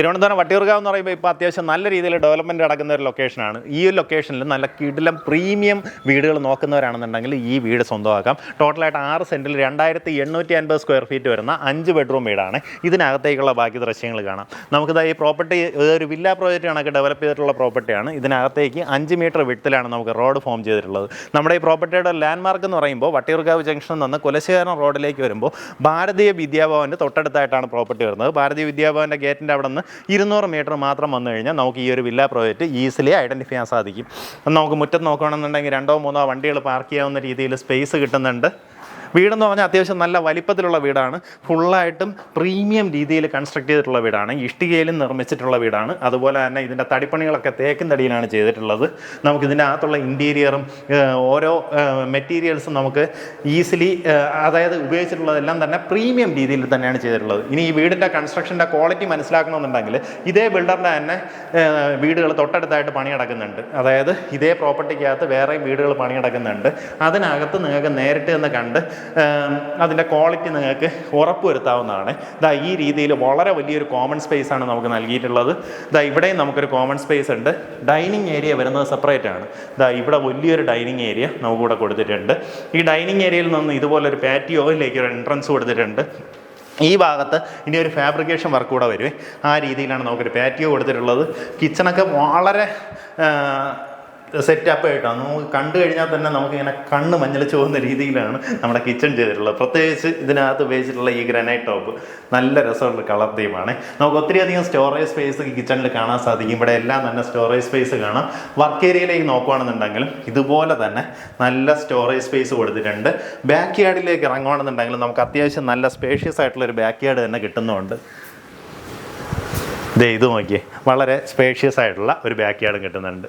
തിരുവനന്തപുരം വട്ടിയൂർക്കാവ് എന്ന് പറയുമ്പോൾ ഇപ്പോൾ അത്യാവശ്യം നല്ല രീതിയിൽ ഡെവലപ്മെന്റ് നടക്കുന്ന ഒരു ലൊക്കേഷനാണ് ഈ ഒരു ലൊക്കേഷനിൽ നല്ല കിടിലം പ്രീമിയം വീടുകൾ നോക്കുന്നവരാണെന്നുണ്ടെങ്കിൽ ഈ വീട് സ്വന്തമാക്കാം. ടോട്ടലായിട്ട് ആറ് സെന്റിൽ രണ്ടായിരത്തി എണ്ണൂറ്റി അൻപത് സ്ക്വയർ ഫീറ്റ് വരുന്ന അഞ്ച് ബെഡ്റൂം വീടാണ്. ഇതിനകത്തേക്കുള്ള ബാക്കി ദൃശ്യങ്ങൾ കാണാം. നമുക്കിത് ഈ പ്രോപ്പർട്ടി ഒരു വില്ല പ്രോജക്റ്റ് കണക്ക് ഡെവലപ്പ് ചെയ്തിട്ടുള്ള പ്രോപ്പർട്ടിയാണ് ഇതിനകത്തേക്ക് അഞ്ച് മീറ്റർ വിട്ടിലാണ് നമുക്ക് റോഡ് ഫോം ചെയ്തിട്ടുള്ളത്. നമ്മുടെ ഈ പ്രോപ്പർട്ടിയുടെ ലാൻഡ് മാർക്ക് എന്ന് പറയുമ്പോൾ വട്ടിയൂർക്കാവ് ജംഗ്ഷനിൽ നിന്ന് കുലശേഖരം റോഡിലേക്ക് വരുമ്പോൾ ഭാരതീയ വിദ്യാഭവന്റെ തൊട്ടടുത്തായിട്ടാണ് പ്രോപ്പർട്ടി വരുന്നത്. ഭാരതീയ വിദ്യാഭവന്റെ ഗേറ്റിന്റെ അവിടെ നിന്ന് ഇരുന്നൂറ് മീറ്റർ മാത്രം വന്നു കഴിഞ്ഞാൽ നമുക്ക് ഈ ഒരു വില്ല പ്രോജക്റ്റ് ഈസിലി ഐഡന്റിഫൈ ചെയ്യാൻ സാധിക്കും. നമുക്ക് മുറ്റത്ത് നോക്കുകയാണെന്നുണ്ടെങ്കിൽ രണ്ടോ മൂന്നോ വണ്ടികൾ പാർക്ക് ചെയ്യാവുന്ന രീതിയിൽ സ്പേസ് കിട്ടുന്നുണ്ട്. വീടെന്ന് പറഞ്ഞാൽ അത്യാവശ്യം നല്ല വലിപ്പത്തിലുള്ള വീടാണ്. ഫുള്ളായിട്ടും പ്രീമിയം രീതിയിൽ കൺസ്ട്രക്ട് ചെയ്തിട്ടുള്ള വീടാണ്. ഇഷ്ടികയിലും നിർമ്മിച്ചിട്ടുള്ള വീടാണ്. അതുപോലെ തന്നെ ഇതിന്റെ തടിപ്പണികളൊക്കെ തേക്കും തടിയിലാണ് ചെയ്തിട്ടുള്ളത്. നമുക്ക് ഇതിന്റെ അകത്തുള്ള ഇന്റീരിയറും ഓരോ മെറ്റീരിയൽസും നമുക്ക് ഈസിലി അതായത് ഉപയോഗിച്ചിട്ടുള്ളതെല്ലാം തന്നെ പ്രീമിയം രീതിയിൽ തന്നെയാണ് ചെയ്തിട്ടുള്ളത്. ഇനി ഈ വീടിന്റെ കൺസ്ട്രക്ഷന്റെ ക്വാളിറ്റി മനസ്സിലാക്കണമെന്നുണ്ടെങ്കിൽ ഇതേ ബിൽഡറിന്റെ തന്നെ വീടുകൾ തൊട്ടടുത്തായിട്ട് പണി നടക്കുന്നുണ്ട് അതായത് ഇതേ പ്രോപ്പർട്ടിക്കകത്ത് വേറെ വീടുകൾ പണി നടക്കുന്നുണ്ട് അതിനകത്ത് നിങ്ങൾക്ക് നേരിട്ട് നിന്ന് കണ്ട് അതിന്റെ ക്വാളിറ്റി നിങ്ങൾക്ക് ഉറപ്പ് വരുത്താവുന്നതാണ് ഇതാ ഈ രീതിയിൽ വളരെ വലിയൊരു കോമൺ സ്പേസ് ആണ് നമുക്ക് നൽകിയിട്ടുള്ളത്. ഇതാ ഇവിടെയും നമുക്കൊരു കോമൺ സ്പേസ് ഉണ്ട്. ഡൈനിങ് ഏരിയ വരുന്നത് സെപ്പറേറ്റ് ആണ്. ഇതാ ഇവിടെ വലിയൊരു ഡൈനിങ് ഏരിയ നമുക്കിവിടെ കൊടുത്തിട്ടുണ്ട്. ഈ ഡൈനിങ് ഏരിയയിൽ നിന്ന് ഇതുപോലൊരു പാറ്റിയോയിലേക്ക് ഒരു എൻട്രൻസ് കൊടുത്തിട്ടുണ്ട്. ഈ ഭാഗത്ത് ഇനി ഒരു ഫാബ്രിക്കേഷൻ വർക്ക് കൂടെ വരുവേ. ആ രീതിയിലാണ് നമുക്കൊരു പാറ്റിയോ കൊടുത്തിട്ടുള്ളത്. കിച്ചണൊക്കെ വളരെ സെറ്റപ്പ് ആയിട്ടാണ്. നമുക്ക് കണ്ടു കഴിഞ്ഞാൽ തന്നെ നമുക്കിങ്ങനെ കണ്ണ് മഞ്ഞളിച്ച് പോകുന്ന രീതിയിലാണ് നമ്മുടെ കിച്ചൺ ചെയ്തിട്ടുള്ളത്. പ്രത്യേകിച്ച് ഇതിനകത്ത് ഉപയോഗിച്ചിട്ടുള്ള ഈ ഗ്രാനൈറ്റ് ടോപ്പ് നല്ല രസമുള്ള കളർ തീമാണ് നമുക്ക് ഒത്തിരിയധികം സ്റ്റോറേജ് സ്പേസ് കിച്ചണിൽ കാണാൻ സാധിക്കും. ഇവിടെ എല്ലാം തന്നെ സ്റ്റോറേജ് സ്പേസ് കാണാം. വർക്ക് ഏരിയയിലേക്ക് നോക്കുകയാണെന്നുണ്ടെങ്കിലും ഇതുപോലെ തന്നെ നല്ല സ്റ്റോറേജ് സ്പേസ് കൊടുത്തിട്ടുണ്ട്. ബാക്ക് യാർഡിലേക്ക് ഇറങ്ങുകയാണെന്നുണ്ടെങ്കിലും നമുക്ക് അത്യാവശ്യം നല്ല സ്പേഷ്യസ് ആയിട്ടുള്ള ഒരു ബാക്ക് യാർഡ് തന്നെ കിട്ടുന്നുണ്ട്. ദേ ഇത് നോക്കിയേ. വളരെ സ്പേഷ്യസ് ആയിട്ടുള്ള ഒരു ബാക്ക് യാർഡും കിട്ടുന്നുണ്ട്.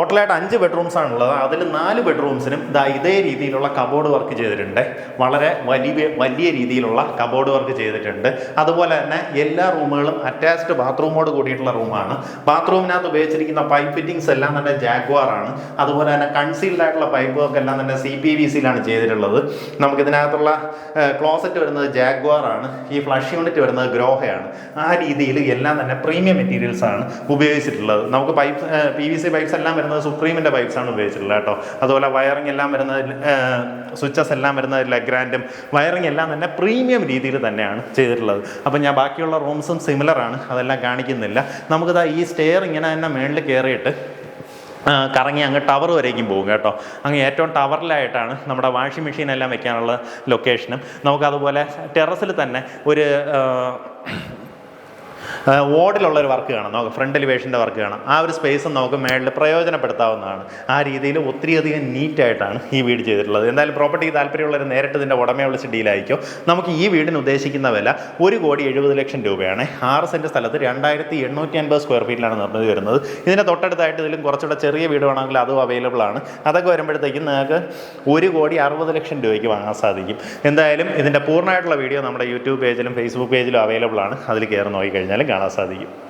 ടോട്ടലായിട്ട് അഞ്ച് ബെഡ്റൂംസാണ് ഉള്ളത് അതിൽ നാല് ബെഡ്റൂംസിനും ഇതാ ഇതേ രീതിയിലുള്ള കബോർഡ് വർക്ക് ചെയ്തിട്ടുണ്ട്. വളരെ വലിയ വലിയ രീതിയിലുള്ള കബോർഡ് വർക്ക് ചെയ്തിട്ടുണ്ട്. അതുപോലെ തന്നെ എല്ലാ റൂമുകളും അറ്റാച്ച്ഡ് ബാത്റൂമോട് കൂടിയിട്ടുള്ള റൂമാണ് ബാത്റൂമിനകത്ത് ഉപയോഗിച്ചിരിക്കുന്ന പൈപ്പ് ഫിറ്റിംഗ്സ് എല്ലാം തന്നെ ജാഗ്വാർ ആണ് അതുപോലെ തന്നെ കൺസീൽഡ് ആയിട്ടുള്ള പൈപ്പ് വർക്ക് എല്ലാം തന്നെ സി പി വി സിയിലാണ് ചെയ്തിട്ടുള്ളത്. നമുക്കിതിനകത്തുള്ള ക്ലോസറ്റ് വരുന്നത് ജാഗ്വാർ ആണ് ഈ ഫ്ലഷ് യൂണിറ്റ് വരുന്നത് ഗ്രോഹയാണ് ആ രീതിയിൽ എല്ലാം തന്നെ പ്രീമിയം മെറ്റീരിയൽസാണ് ഉപയോഗിച്ചിട്ടുള്ളത്. നമുക്ക് pipe P V C pipes എല്ലാം വരുന്നത് സുപ്രീമിന്റെ പൈപ്പ്സ് ആണ് ഉപയോഗിച്ചിട്ടുള്ളത് കേട്ടോ. അതുപോലെ വയറിംഗ് എല്ലാം വരുന്നത് സ്വിച്ചസ് എല്ലാം വരുന്നത് ലഗ്രാൻഡും വയറിംഗ് എല്ലാം തന്നെ പ്രീമിയം രീതിയിൽ തന്നെയാണ് ചെയ്തിട്ടുള്ളത്. അപ്പം ഞാൻ ബാക്കിയുള്ള റൂംസും സിമിലറാണ് അതെല്ലാം കാണിക്കുന്നില്ല. നമുക്കിതാ ഈ സ്റ്റെയർ ഇങ്ങനെ തന്നെ മേളിൽ കയറിയിട്ട് കറങ്ങി അങ്ങ് ടവർ വരേക്കും പോകും കേട്ടോ. അങ്ങ് ഏറ്റവും ടവറിലായിട്ടാണ് നമ്മുടെ വാഷിംഗ് മെഷീൻ എല്ലാം വെക്കാനുള്ള ലൊക്കേഷനും നമുക്കതുപോലെ ടെറസിൽ തന്നെ ഒരു ഓടിലുള്ള ഒരു വർക്ക് കാണാം. നമുക്ക് ഫ്രണ്ട് എലിവേഷന്റെ വർക്ക് കാണാം. ആ ഒരു സ്പേസ് നമുക്ക് മേളിൽ പ്രയോജനപ്പെടുത്താവുന്നതാണ്. ആ രീതിയിൽ ഒത്തിരിയധികം നീറ്റായിട്ടാണ് ഈ വീട് ചെയ്തിട്ടുള്ളത്. എന്തായാലും പ്രോപ്പർട്ടിക്ക് താല്പര്യമുള്ളവർ നേരിട്ട് ഇതിന്റെ ഉടമയെ വിളിച്ച് ഡീലായിരിക്കും നമുക്ക് ഈ വീടിന് ഉദ്ദേശിക്കുന്ന വില ഒരു കോടി എഴുപത് ലക്ഷം രൂപയാണ്. ആറ് സെന്റ് സ്ഥലത്ത് രണ്ടായിരത്തി എണ്ണൂറ്റി അൻപത് സ്ക്വയർ ഫീറ്റിലാണ് നിർമ്മിതി വരുന്നത്. ഇതിന്റെ തൊട്ടടുത്തായിട്ട് ഇതിലും കുറച്ചുകൂടെ ചെറിയ വീട് വേണമെങ്കിൽ അതും അവൈലബിൾ ആണ്. അതൊക്കെ വരുമ്പോഴത്തേക്കും നിങ്ങൾക്ക് ഒരു കോടി അറുപത് ലക്ഷം രൂപയ്ക്ക് വാങ്ങാൻ സാധിക്കും. എന്തായാലും ഇതിന്റെ പൂർണമായിട്ടുള്ള വീഡിയോ നമ്മുടെ യൂട്യൂബ് പേജിലും ഫേസ്ബുക്ക് പേജിലും അവൈലബിൾ ആണ്. അതിൽ കയറി നോക്കിക്കഴിഞ്ഞാലും കാണാൻ സാധിക്കും.